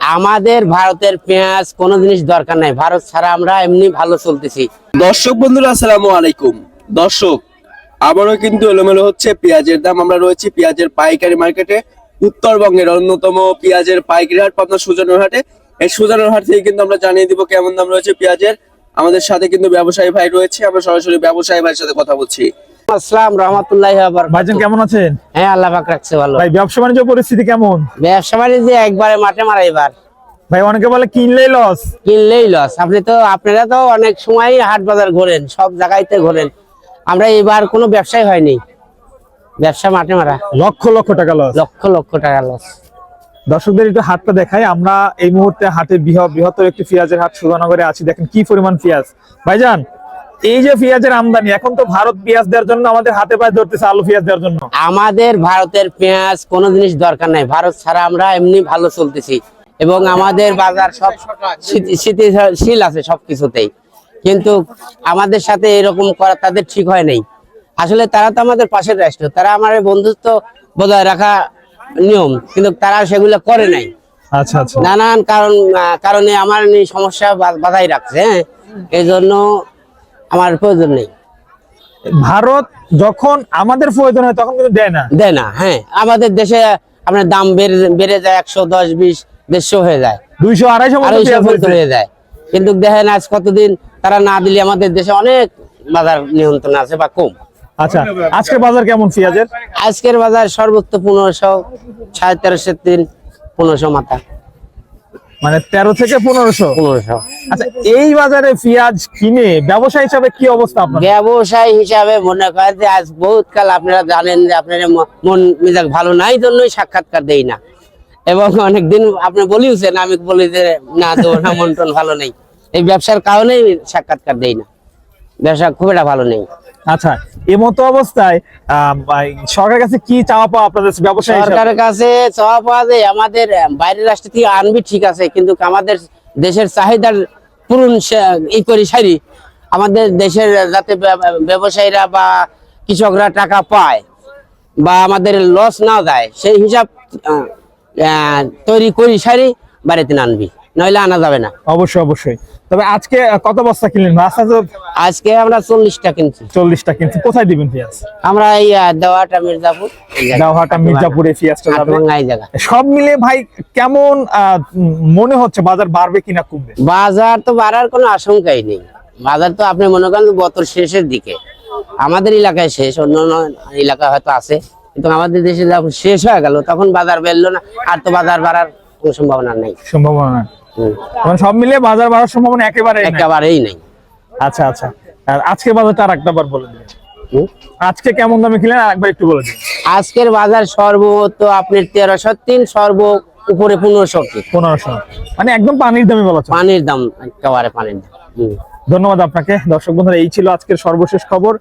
আমাদের ভারতের পেঁয়াজ কোনো জিনিস দরকার নাই। ভারত ছাড়া আমরা এমনি ভালো চলতেছি। দর্শক বন্ধুরা, আসসালামু আলাইকুম। দর্শক, আবারও কিন্তু এলোমেলো হচ্ছে পেঁয়াজের দাম। আমরা রয়েছি পেঁয়াজের পাইকারি মার্কেটে। উত্তরবঙ্গের অন্যতম পেঁয়াজের পাইকারি হাট পাবনা সুজানোর হাটে। এই সুজানোর হাট থেকে কিন্তু আমরা জানিয়ে দিব কেমন দাম রয়েছে পেঁয়াজের। আমাদের সাথে কিন্তু ব্যবসায়ী ভাই রয়েছে। আমরা সরাসরি ব্যবসায়ী ভাইয়ের সাথে কথা বলছি। আসসালাম রহমতুল্লাহ ভাইজান কেমন আছেন? হ্যাঁ আল্লাহ পাক রাখছে ভালো। ভাই ব্যবসা বাণিজ্য পরিস্থিতি কেমন? ব্যবসা বাণিজ্য একবারে মাঠে মারা এবার। ভাই অনেকে বলে কিনলেই লস কিনলেই লস আপনি তো আপনারা তো অনেক সময় হাট বাজার ঘোরেন সব জায়গাইতে ঘোরেন। আমরা এবার কোনো ব্যবসায় হয়নি। ব্যবসা মাঠে মারা। লক্ষ লক্ষ টাকা লস লক্ষ লক্ষ টাকা লস দর্শকদের একটু হাটটা দেখাই আমরা এই মুহূর্তে হাটে বৃহৎ বৃহত্তর একটি পেঁয়াজের হাট সুধানগরে আছি। দেখেন কি পরিমাণ পেঁয়াজ। ভাইজান এই যে পেঁয়াজের আমদানি এখন তো ভারত পেঁয়াজ দেওয়ার জন্য আমাদের হাতে পায়ে ধরতেছে আলু পেঁয়াজ দেওয়ার জন্য। আমাদের ভারতের পেঁয়াজ কোনো জিনিস দরকার নাই। ভারত ছাড়া আমরা এমনি ভালো চলতেছি। এবং আমাদের বাজার সব স্থিতি- স্থিতিশীল আছে সবকিছুতেই। কিন্তু আমাদের সাথে এরকম করা তাদের ঠিক হয় নাই। আসলে তারা তো আমাদের পাশের রাষ্ট্র। তারা আমার বন্ধুত্ব বজায় রাখা নিয়ম। কিন্তু তারা সেগুলো করে নাই। আচ্ছা আচ্ছা। নানান কারণ কারণে আমার সমস্যা বাধাই রাখছে হ্যাঁ। এই জন্য আমার প্রয়োজন নেই। ভারত যখন আমাদের প্রয়োজন হয় তখন কিন্তু দেয় না। দেয় না হ্যাঁ। আমাদের দেশে আপনার দাম বেড়ে বেড়ে যায় একশো দশ বিশ দেড়শো হয়ে যায়। দুইশো আড়াইশো হয়ে যায়। কিন্তু দেখেন আজ কতদিন তারা না দিলে আমাদের দেশে অনেক বাজার নিয়ন্ত্রণ আছে বা কম। আচ্ছা আজকের বাজার কেমন পেঁয়াজের? আজকের বাজার সর্বোচ্চ পনেরোশো সাড়ে তেরোশো তিন পনেরোশো মাথা। মানে তেরো থেকে পনেরোশো। পনেরোশো। আচ্ছা এই বাজারে পেঁয়াজ কিনে ব্যবসা হিসাবে কি অবস্থা আপনার? ব্যবসায়ী হিসাবে মনে করেন যে আজ বহুত কাল আপনারা জানেন যে আপনার মন মেজাজ ভালো নাই জন্যই সাক্ষাৎকার দেই না। এবং অনেকদিন আপনি বলিওছেন আমি বলি যে না তো না মন টন ভালো নেই। এই ব্যবসার কারণেই সাক্ষাৎকার দেই না। ব্যবসা খুব একটা ভালো নেই। আচ্ছা এই মতো অবস্থায় সরকারের কাছে কি চাওয়া পাওয়া আপনাদের ব্যবসা সরকারের কাছে চাওয়া পাওয়া যায় আমাদের বাইরের রাষ্ট্র থেকে আনবি ঠিক আছে, কিন্তু আমাদের দেশের চাহিদার পূরণ ই করি, সারি। আমাদের দেশের যাতে ব্যবসায়ীরা বা কৃষকরা টাকা পায় বা আমাদের লস না যায় সেই হিসাব তৈরি করি, সারি, বাড়িতে আনবি। নইলে আনা যাবে না। অবশ্যই অবশ্যই। তবে আজকে কত বস্তা কিনলেন? আজকে আমরা চল্লিশটা কিনছি। চল্লিশটা কিনছি। কোথায় দিবেন পেঁয়াজ? আমরা এই দেওয়াটা মির্জাপুর। গাওহাটা মির্জাপুরে পেঁয়াজটা যাবে। সব মিলে ভাই কেমন মনে হচ্ছে বাজার বাড়বে কিনা কমবে? বাজার তো বাড়ার কোনো আশঙ্কাই নেই। বাজার তো আপনি মনে করেন বছর শেষের দিকে। আমাদের এলাকায় শেষ অন্য অন্য এলাকায় হয়তো আছে। কিন্তু আমাদের দেশে যখন শেষ হয়ে গেল তখন বাজার বেরলো না। আর তো বাজার বাড়ার কোনো সম্ভাবনা নেই। সম্ভাবনা মানে সব মিলে বাজার বাড়ার সম্ভাবনা একেবারে। একেবারেই নেই। আচ্ছা আচ্ছা। আর আজকে বাজারটা আর বলে দিন। আজকে কেমন দামে কিনলেন? আর একবার একটু বলে দিন। আজকের বাজার সর্বোচ্চ আপনার তেরোশো তিন সর্ব উপরে পনেরোশো কি পনেরোশো। মানে একদম পানির দামে বলা পানির দাম একেবারে পানির দাম। ধন্যবাদ আপনাকে। দর্শক বন্ধুরা এই ছিল আজকের সর্বশেষ খবর।